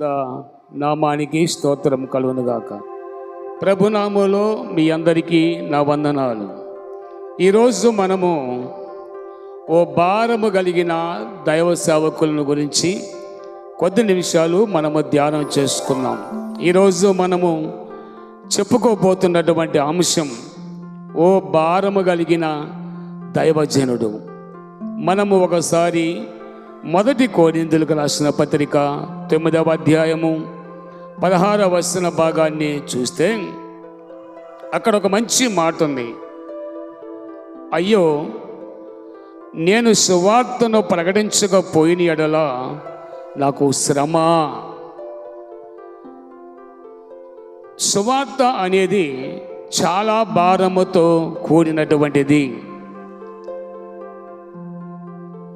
దా నామానికి స్తోత్రం కలుగునుగాక. ప్రభునామంలో మీ అందరికీ నా వందనాలు. ఈరోజు మనము ఓ భారము కలిగిన దైవ సేవకులను గురించి కొద్ది నిమిషాలు మనము ధ్యానం చేసుకున్నాం. ఈరోజు మనము చెప్పుకోబోతున్నటువంటి అంశం ఓ భారము కలిగిన దైవజనుడు. మనము ఒకసారి మొదటి కోరిందులకు రాసిన పత్రిక తొమ్మిదవ అధ్యాయము పదహార వస్తున్న భాగాన్ని చూస్తే అక్కడ ఒక మంచి మాట ఉంది అయ్యో నేను సువార్తను ప్రకటించకపోయిన ఎడల నాకు శ్రమ. సువార్త అనేది చాలా భారముతో కూడినటువంటిది.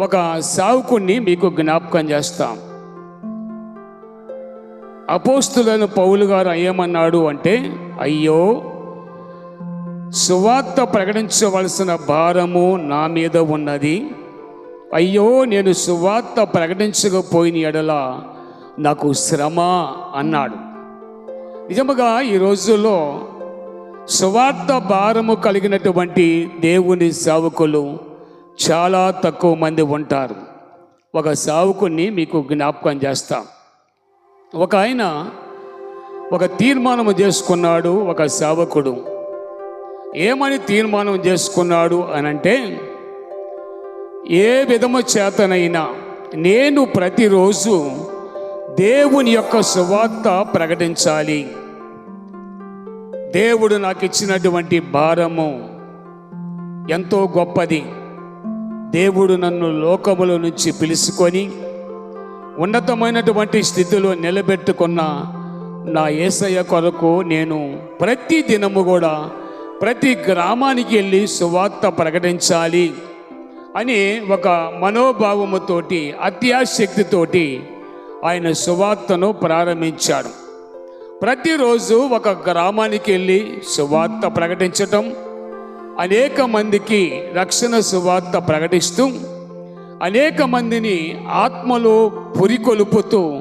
ఒక సావుకుణ్ణి మీకు జ్ఞాపకం చేస్తాం. అపోస్తులను పౌలు గారు ఏమన్నాడు అంటే అయ్యో సువార్త ప్రకటించవలసిన భారము నా మీద ఉన్నది. అయ్యో నేను సువార్త ప్రకటించకపోయిన ఎడల నాకు శ్రమ అన్నాడు. నిజముగా ఈ రోజుల్లో సువార్త భారము కలిగినటువంటి దేవుని సేవకులు చాలా తక్కువ మంది ఉంటారు. ఒక సావుకుని మీకు జ్ఞాపకం చేస్తాం. ఒక ఆయన ఒక తీర్మానం చేసుకున్నాడు ఒక సేవకుడు. ఏమని తీర్మానం చేసుకున్నాడు అని అంటే ఏ విధము చేతనైనా నేను ప్రతిరోజు దేవుని యొక్క సువార్త ప్రకటించాలి. దేవుడు నాకు ఇచ్చినటువంటి భారము ఎంతో గొప్పది. దేవుడు నన్ను లోకముల నుంచి పిలుచుకొని ఉన్నతమైనటువంటి స్థితిలో నిలబెట్టుకున్న నా ఏసయ్య కొరకు నేను ప్రతి దినము కూడా ప్రతి గ్రామానికి వెళ్ళి సువార్త ప్రకటించాలి అని ఒక మనోభావముతోటి అత్యాశక్తితోటి ఆయన సువార్తను ప్రారంభించాడు. ప్రతిరోజు ఒక గ్రామానికి వెళ్ళి సువార్త ప్రకటించటం అనేక మందికి రక్షణ సువార్త ప్రకటిస్తూ అనేక మందిని ఆత్మలో పురికొలుపుతూ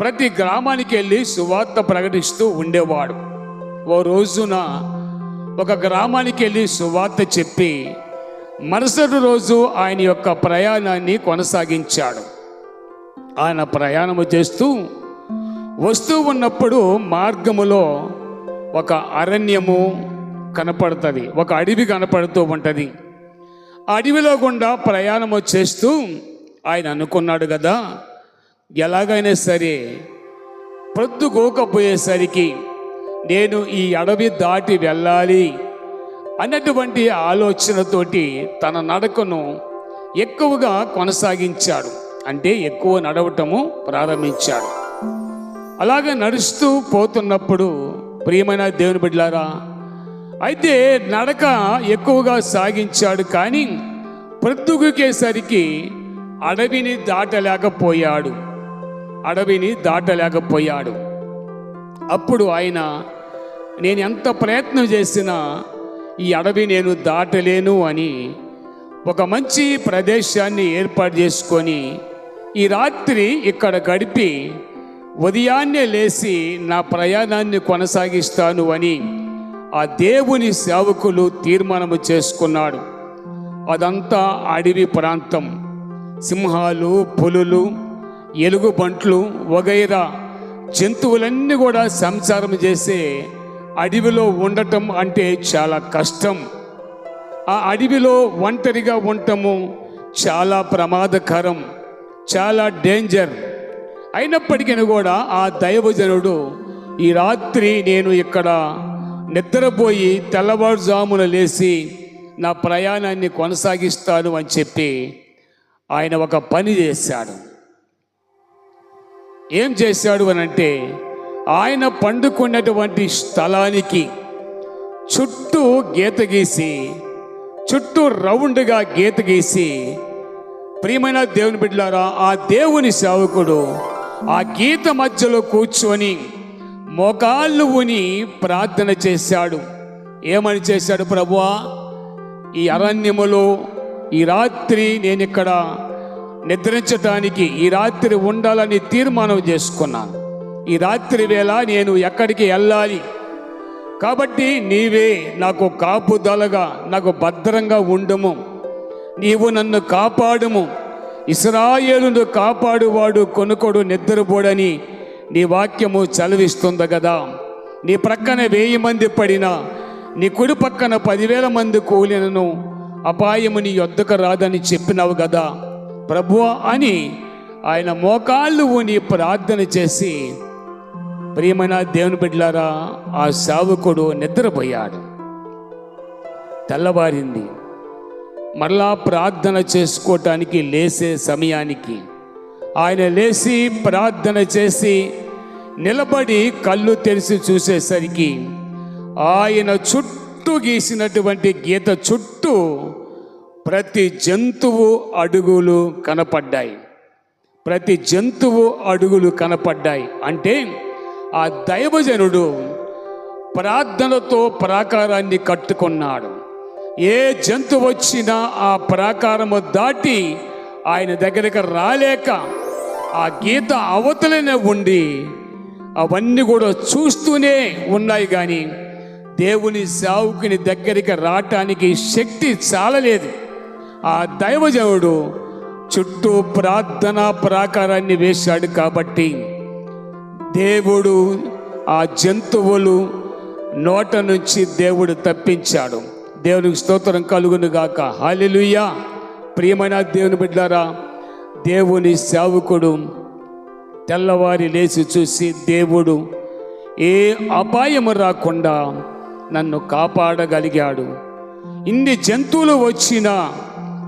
ప్రతి గ్రామానికి వెళ్ళి సువార్త ప్రకటిస్తూ ఉండేవాడు. ఓ రోజున ఒక గ్రామానికి వెళ్ళి సువార్త చెప్పి మరుసటి రోజు ఆయన యొక్క ప్రయాణాన్ని కొనసాగించాడు. ఆయన ప్రయాణము చేస్తూ వస్తూ ఉన్నప్పుడు మార్గములో ఒక అరణ్యము కనపడుతుంది. ఒక అడవి కనపడుతూ ఉంటుంది. అడవిలో గుండా ప్రయాణము చేస్తూ ఆయన అనుకున్నాడు కదా ఎలాగైనా సరే ప్రొద్దుగోకపోయేసరికి నేను ఈ అడవి దాటి వెళ్ళాలి అన్నటువంటి ఆలోచనతోటి తన నడకను ఎక్కువగా కొనసాగించాడు. అంటే ఎక్కువ నడవటము ప్రారంభించాడు. అలాగే నడుస్తూ పోతున్నప్పుడు ప్రియమైన దేవుని బిడ్డలారా అయితే నడక ఎక్కువగా సాగించాడు కానీ ప్రొద్దుగుకేసరికి అడవిని దాటలేకపోయాడు. అడవిని దాటలేకపోయాడు. అప్పుడు ఆయన నేను ఎంత ప్రయత్నం చేసినా ఈ అడవి నేను దాటలేను అని ఒక మంచి ప్రదేశాన్ని ఏర్పాటు చేసుకొని ఈ రాత్రి ఇక్కడ గడిపి ఉదయాన్నే లేచి నా ప్రయాణాన్ని కొనసాగిస్తాను అని ఆ దేవుని సేవకులు తీర్మానము చేసుకున్నాడు. అదంతా అడవి ప్రాంతం. సింహాలు పులులు ఎలుగుబంట్లు వగైరా జంతువులన్నీ కూడా సంచారం చేసే అడవిలో ఉండటం అంటే చాలా కష్టం. ఆ అడవిలో ఒంటరిగా ఉండటము చాలా ప్రమాదకరం చాలా డేంజర్. అయినప్పటికీ కూడా ఆ దైవజనుడు ఈ రాత్రి నేను ఇక్కడ నిద్రపోయి తెల్లవారుజామున లేచి నా ప్రయాణాన్ని కొనసాగిస్తాను అని చెప్పి ఆయన ఒక పని చేశాడు. ఏం చేశాడు అని అంటే ఆయన పండుకున్నటువంటి స్థలానికి చుట్టూ గీత గీసి చుట్టూ రౌండ్గా గీత గీసి ప్రియమైన దేవుని బిడ్డలారా ఆ దేవుని సేవకుడు ఆ గీత మధ్యలో కూర్చొని మొగాళ్ళు ఉని ప్రార్థన చేశాడు. ఏమని చేశాడు ప్రభువా? ఈ అరణ్యములో ఈ రాత్రి నేను ఇక్కడ నిద్రించటానికి ఈ రాత్రి ఉండాలని తీర్మానం చేసుకున్నాను. ఈ రాత్రి వేళ నేను ఎక్కడికి వెళ్ళాలి? కాబట్టి నీవే నాకు కాపుదలగా నాకు భద్రంగా ఉండము. నీవు నన్ను కాపాడుము. ఇస్రాయేలును కాపాడువాడు కొనుకొడు నిద్రపోడని నీ వాక్యము చలవిస్తుంది కదా? నీ ప్రక్కన వెయ్యి మంది పడినా నీ కుడి పక్కన పదివేల మంది కూలినను అపాయము నీ యొద్దకు రాదని చెప్పినావు కదా? ప్రభువా అని ఆయన మోకాళ్ళు నీ ప్రార్థన చేసి ప్రియమైన దేవుని బిడ్డలారా ఆ సావుకుడు నిద్రపోయాడు. తెల్లవారింది. మరలా ప్రార్థన చేసుకోవటానికి లేసే సమయానికి ఆయన లేచి ప్రార్థన చేసి నిలబడి కళ్ళు తెరిచి చూసేసరికి ఆయన చుట్టూ గీసినటువంటి గీత చుట్టూ ప్రతి జంతువు అడుగులు కనపడ్డాయి. ప్రతి జంతువు అడుగులు కనపడ్డాయి. అంటే ఆ దైవజనుడు ప్రార్థనతో ప్రాకారాన్ని కట్టుకున్నాడు. ఏ జంతువు వచ్చినా ఆ ప్రాకారము దాటి ఆయన దగ్గరికి రాలేక ఆ గీత అవతలనే ఉండి అవన్నీ కూడా చూస్తూనే ఉన్నాయి కానీ దేవుని సావుకుని దగ్గరికి రావటానికి శక్తి చాలలేదు. ఆ దైవజనుడు చుట్టూ ప్రార్థన ప్రాకారాన్ని వేశాడు కాబట్టి దేవుడు ఆ జంతువులు నోట నుంచి దేవుడు తప్పించాడు. దేవునికి స్తోత్రం కలుగును గాక. ప్రియమైన దేవుని బిడ్డారా దేవుని సేవకుడు తెల్లవారి లేచి చూసి దేవుడు ఏ అపాయము రాకుండా నన్ను కాపాడగలిగాడు. ఇన్ని జంతువులు వచ్చినా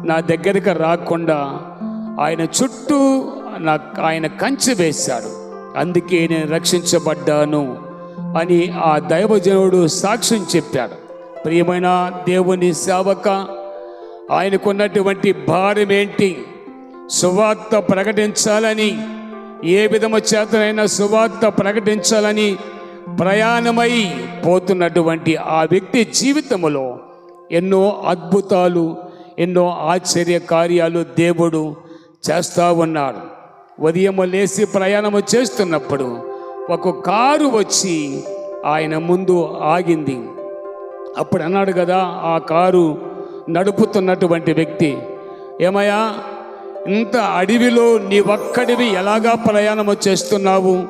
నా దగ్గరికి రాకుండా ఆయన చుట్టూ నా ఆయన కంచె వేశాడు. అందుకే నేను రక్షించబడ్డాను అని ఆ దైవజనుడు సాక్ష్యం చెప్పాడు. ప్రియమైన దేవుని సేవక ఆయనకున్నటువంటి భారం ఏంటి? సువార్త ప్రకటించాలని ఏ విధము చేతనైనా సువార్త ప్రకటించాలని ప్రయాణమై పోతున్నటువంటి ఆ వ్యక్తి జీవితంలో ఎన్నో అద్భుతాలు ఎన్నో ఆశ్చర్య కార్యాలు దేవుడు చేస్తూ ఉన్నాడు. ఉదయం లేచి ప్రయాణము చేస్తున్నప్పుడు ఒక కారు వచ్చి ఆయన ముందు ఆగింది. అప్పుడు అన్నాడు కదా ఆ కారు నడుపుతున్నటువంటి వ్యక్తి ఏమయ్యా ఇంత అడవిలో నీ ఒక్కడివి ఎలాగా ప్రయాణము చేస్తున్నావు?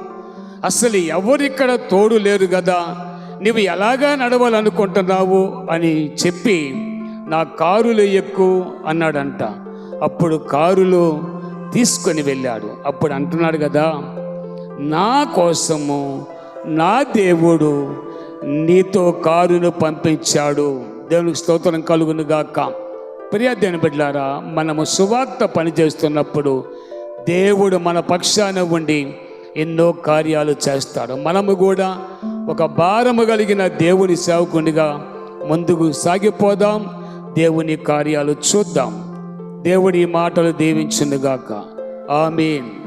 అసలు ఎవరిక్కడ తోడు లేరు కదా నువ్వు ఎలాగా నడవాలనుకుంటున్నావు? అని చెప్పి నా కారులో ఎక్కు అన్నాడంట. అప్పుడు కారులో తీసుకొని వెళ్ళాడు. అప్పుడు అంటున్నాడు కదా నా కోసము నా దేవుడు నీతో కారును పంపించాడు. దేవునికి స్తోత్రం కలుగును గాక ప్రియాదేని బిడ్డారా మనము సువార్త పనిచేస్తున్నప్పుడు దేవుడు మన పక్షాన ఉండి ఎన్నో కార్యాలు చేస్తాడు. మనము కూడా ఒక భారము కలిగిన దేవుని సేవకునిగా ముందుకు సాగిపోదాం. దేవుని కార్యాలు చూద్దాం. దేవుడి మాటలు దీవించునుగాక. ఆమెన్.